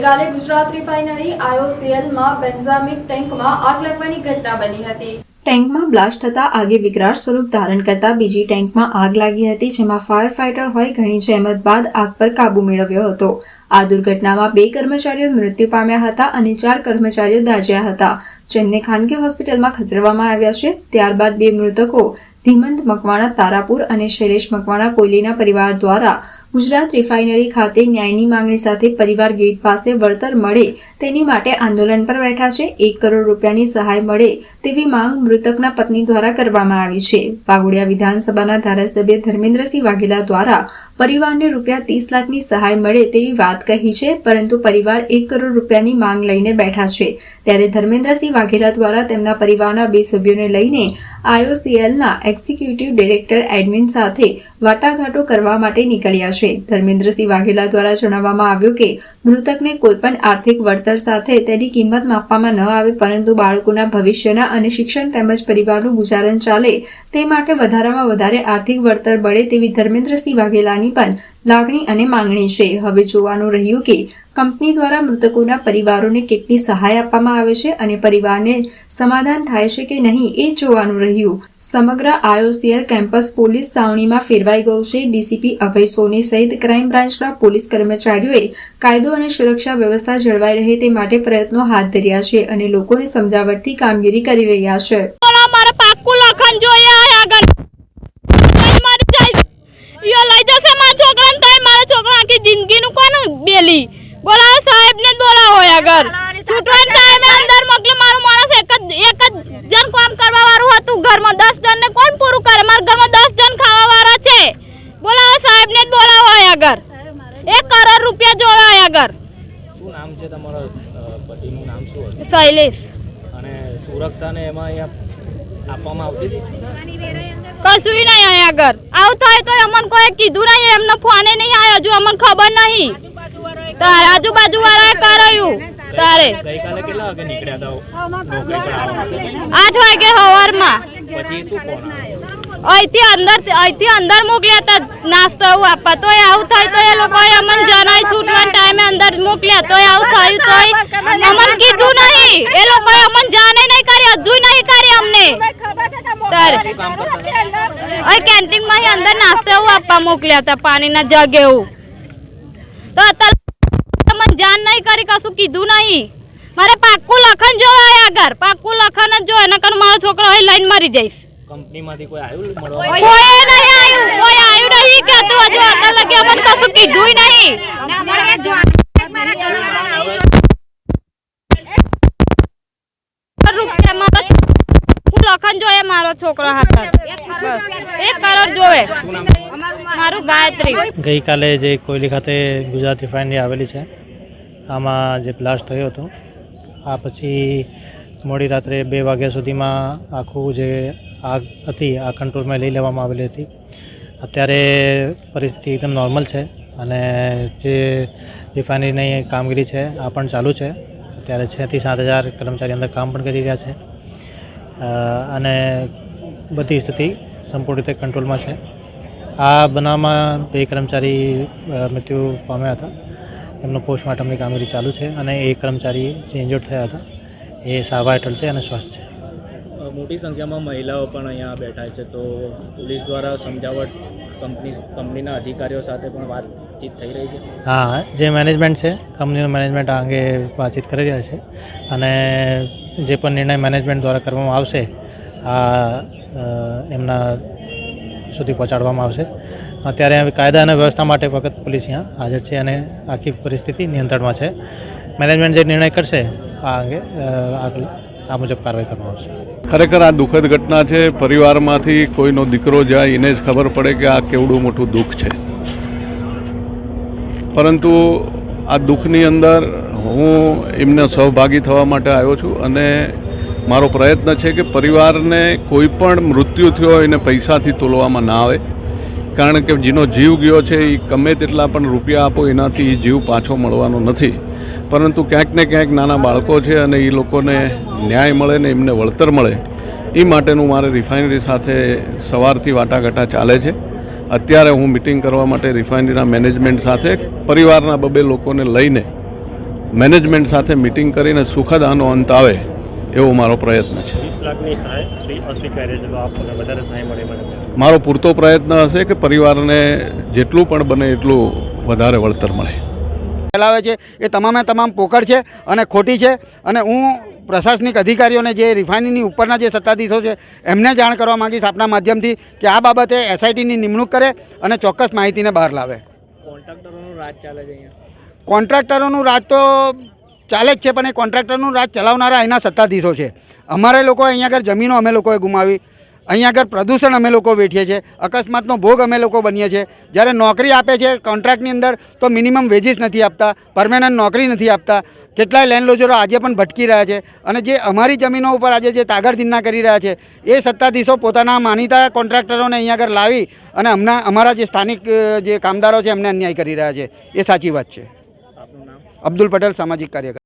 ગઈકાલે ગુજરાત રિફાઇનરી આઈઓસીએલમાં બેન્ઝામિક ટેન્કમાં આગ લાગવાની ઘટના બની હતી. ટેન્કમાં બ્લાસ્ટ થતા આગે વિકરાળ સ્વરૂપ ધારણ કરતા બીજી ટેન્કમાં આગ લાગી હતી, જેમાં ફાયર ફાઇટર હોય ઘણી જહેમત બાદ આગ પર કાબુ મેળવ્યો હતો. આ દુર્ઘટનામાં બે કર્મચારીઓ મૃત્યુ પામ્યા હતા અને ચાર કર્મચારીઓ દાઝ્યા હતા. જેમને ખાનગી હોસ્પિટલમાં ખસેડવામાં આવ્યા છે, ત્યારબાદ બે મૃતકો ધીમંત મકવાણા તારાપુર અને શૈલેષ મકવાણા કોયલીના પરિવાર દ્વારા ગુજરાત રિફાઇનરી ખાતે ન્યાયની માંગણી સાથે પરિવાર ગેટ પાસે વળતર મળે તેની માટે આંદોલન પર બેઠા છે. એક કરોડ રૂપિયાની સહાય મળે તેવી માંગ મૃતકના પત્ની દ્વારા કરવામાં આવી છે. વાઘોડિયા વિધાનસભાના ધારાસભ્ય ધર્મેન્દ્રસિંહ વાઘેલા દ્વારા પરિવારને રૂપિયા ત્રીસ લાખની સહાય મળે તેવી વાત કહી છે, પરંતુ પરિવાર એક કરોડ રૂપિયાની માંગ લઈને બેઠા છે. ત્યારે ધર્મેન્દ્રસિંહ વાઘેલા દ્વારા તેમના પરિવારના બે સભ્યોને લઈને આઈઓસીએલના એક્ઝિક્યુટિવ ડિરેક્ટર એડમિન સાથે વાટાઘાટો કરવા માટે નીકળ્યા છે. ધર્મેન્દ્રસિંહ વાઘેલા દ્વારા જણાવવામાં આવ્યું કે, મૃતકને કોઈપણ આર્થિક વળતર સાથે તેની કિંમત માપવામાં ન આવે, પરંતુ બાળકોના ભવિષ્યના અને શિક્ષણ તેમજ પરિવારનું ગુજારણ ચાલે તે માટે વધારામાં વધારે આર્થિક વળતર બળે તેવી ધર્મેન્દ્રસિંહ વાઘેલાની પણ લાગણી અને માંગણી છે. હવે જોવાનું રહ્યું કે કંપની દ્વારા મૃતકોના પરિવારોને કેટલી સહાય આપવામાં આવે છે અને પરિવારને સમાધાન થાય છે કે નહીં એ જોવાનું રહ્યું. સમગ્ર આઈઓસીએલ કેમ્પસ પોલીસ સાવણીમાં ફેરવાઈ ગયું છે. ડીસીપી અભય સોની સહિત ક્રાઇમ બ્રાન્ચના પોલીસ કર્મચારીઓએ કાયદો અને સુરક્ષા વ્યવસ્થા જળવાઈ રહે તે માટે પ્રયત્નો હાથ ધર્યા છે અને લોકોને સમજાવટથી કામગીરી કરી રહ્યા છે. મારે છોકરાને, તોય મારા છોકરા જિંદગીનું કોનું બેલી? સાહેબને જ બોલાવો હોય આગળ. છૂટવાના ટાઈમે અંદર મોકલો મારું માણસ એક જ એક જ જણ કામ કરવા વાળું હતું. ઘરમાં દસ જણને કોણ પૂરું કરે? મારા ઘરમાં દસ જણ ખાવા વાળા છે. બોલાવો સાહેબને જ બોલાવો હોય આગળ. એક કરોડ રૂપિયા જોવે હોય આગળ. શું નામ છે તમારા? પતિનું નામ શું હતું? શૈલેષ. અને સુરક્ષાને એમાં અહીંયા આપવામાં આવતી હતી? કશું નહીં અહીંયા આગળ. આવું થાય તો અમને કોઈ કીધું નહીં એમનો ફોને નહીં આવ્યો હજુ અમને ખબર નહીં. તારે આજુબાજુ વાળા કરાયું. તારે. ગઈકાલે કેટલા વાગે નીકળ્યા હતા? આઠ વાગે સવારમાં. પછી શું ફોન અહીંથી અંદર અહીંથી અંદર મોકલ્યા હતા. નાસ્તો એવું આપવા. તો આવું થાય તો એ લોકોએ અમને જણાય છૂટવાના ટાઈમે અંદર મોકલ્યા. તો આવું થયું તોય અમને કીધું નહીં. એ લોકોએ અમને જાણે નહીં કરી હજુ નહીં કરી અમને. અહીં કેન્ટીનમાં અંદર નાસ્તો એવું આપવા મોકલ્યા હતા પાણીના જગ એવું. તો અત્યારે કશું કીધું નહીં. મારે પાક્કું લખન જોવા આગળ પાક્કું લખન જ જોવે નકર મારો છોકરો અહીં લાઈન મરી જઈશ. કંપનીમાંથી કોઈ આવ્યું મળવા? કોઈ નહીં આવ્યું કોઈ આવ્યું નહીં કહેતું હજુ અત્યાર લગી અમને કશું કીધું નહીં. મારો લખન જોયે મારો છોકરો હાથ. એક કરોડ જોવે? મારું ગાયત્રી. ગઈકાલે જે કોયલી ખાતે ગુજરાત રિફાઇનરી આવેલી છે આમાં જે બ્લાસ્ટ થયો હતો, આ પછી મોડી રાત્રે બે વાગ્યા સુધીમાં આખું જે આગ હતી, આ કંટ્રોલમાં લઈ લેવામાં આવેલી હતી. અત્યારે પરિસ્થિતિ એકદમ નોર્મલ છે અને જે રિફાઇનરીની કામગીરી છે, આ પણ ચાલુ છે. અત્યારે છથી સાત હજાર કર્મચારી અંદર કામ પણ કરી રહ્યા છે. અને બધી સ્થિતિ સંપૂર્ણ રીતે કંટ્રોલમાં છે. આ બનાવમાં બે કર્મચારી મૃત્યુ પામ્યા હતા. એમનું પોસ્ટમોર્ટમની કામગીરી ચાલુ છે અને એ કર્મચારી જે ઇન્જર્ડ થયા હતા એ સારવાર હેઠળ છે અને સ્વસ્થ છે. મોટી સંખ્યામાં મહિલાઓ પણ અહીંયા બેઠા છે તો પોલીસ દ્વારા સમજાવટ કંપની કંપનીના અધિકારીઓ સાથે પણ વાતચીત થઈ રહી છે? હા જે મેનેજમેન્ટ છે કંપનીનું મેનેજમેન્ટ આ અંગે વાતચીત કરી રહ્યા છે અને જે પણ નિર્ણય મેનેજમેન્ટ દ્વારા કરવામાં આવશે આ એમના સુધી પહોંચાડવામાં આવશે. અત્યારે કાયદા અને વ્યવસ્થા માટે વખત પોલીસ અહીંયા હાજર છે અને આખી પરિસ્થિતિ નિયંત્રણમાં છે. મેનેજમેન્ટ જે નિર્ણય કરશે, આ અંગે આ મુજબ કાર્યવાહી કરવામાં આવશે. ખરેખર આ દુઃખદ ઘટના છે. પરિવારમાંથી કોઈનો દીકરો જાય, એને જ ખબર પડે કે આ કેવડું મોટું દુઃખ છે. પરંતુ આ દુઃખની અંદર હું એમને સહભાગી થવા માટે આવ્યો છું અને મારો પ્રયત્ન છે કે પરિવારને કોઈ પણ મૃત્યુ થયો એને પૈસાથી તોલવામાં ના આવે. કારણ કે જેનો જીવ ગયો છે એ ગમે તેટલા પણ રૂપિયા આપો, એનાથી જીવ પાછો મળવાનો નથી. પરંતુ ક્યાંક ને ક્યાંક નાના બાળકો છે અને એ લોકોને ન્યાય મળે ને એમને વળતર મળે એ માટેનું મારે રિફાઇનરી સાથે સવારથી વાટાઘાટા ચાલે છે. અત્યારે હું મિટિંગ કરવા માટે રિફાઇનરીના મેનેજમેન્ટ સાથે, પરિવારના બબે લોકોને લઈને મેનેજમેન્ટ સાથે મિટિંગ કરીને સુખદ આનો અંત આવે એવો મારો પ્રયત્ન છે. મારો પૂરતો પ્રયત્ન હશે કે પરિવારને જેટલું પણ બને એટલું વધારે વળતર મળે. ફેલાવે છે. એ તમામે તમામ પોકળ છે અને ખોટી છે અને હું પ્રશાસનિક અધિકારીઓને જે રિફાઇનરીની ઉપરના જે સત્તાધીશો છે એમને જાણ કરવા માંગીશ આપના માધ્યમથી કે આ બાબતે એસઆઈટીની નિમણૂક કરે અને ચોક્કસ માહિતીને બહાર લાવે. કોન્ટ્રાક્ટરોનું રાજ ચાલે છે અહીંયા? કોન્ટ્રાક્ટરોનું રાજ તો ચાલે જ છે પણ એ કોન્ટ્રાક્ટરનું રાજ ચલાવનારા એના સત્તાધીશો છે. અમારે લોકો અહીંયા આગળ જમીનો અમે લોકોએ ગુમાવી. અહીંયા આગળ પ્રદૂષણ અમે લોકો વેઠીએ છીએ અકસ્માતનો ભોગ અમે લોકો બનીએ છીએ. જ્યારે નોકરી આપે છે કોન્ટ્રાક્ટની અંદર તો મિનિમમ વેજીસ નથી આપતા પરમેનન્ટ નોકરી નથી આપતા. કેટલાય લેન્ડલોજરો આજે પણ ભટકી રહ્યા છે અને જે અમારી જમીનો ઉપર આજે જે તાગડધિંદા કરી રહ્યા છે એ સત્તાધીશો પોતાના માનીતા કોન્ટ્રાક્ટરોને અહીંયા આગળ લાવી અને હમણાં અમારા જે સ્થાનિક જે કામદારો છે એમને અન્યાય કરી રહ્યા છે. એ સાચી વાત છે. અબ્દુલ પટેલ સામાજિક કાર્યકર.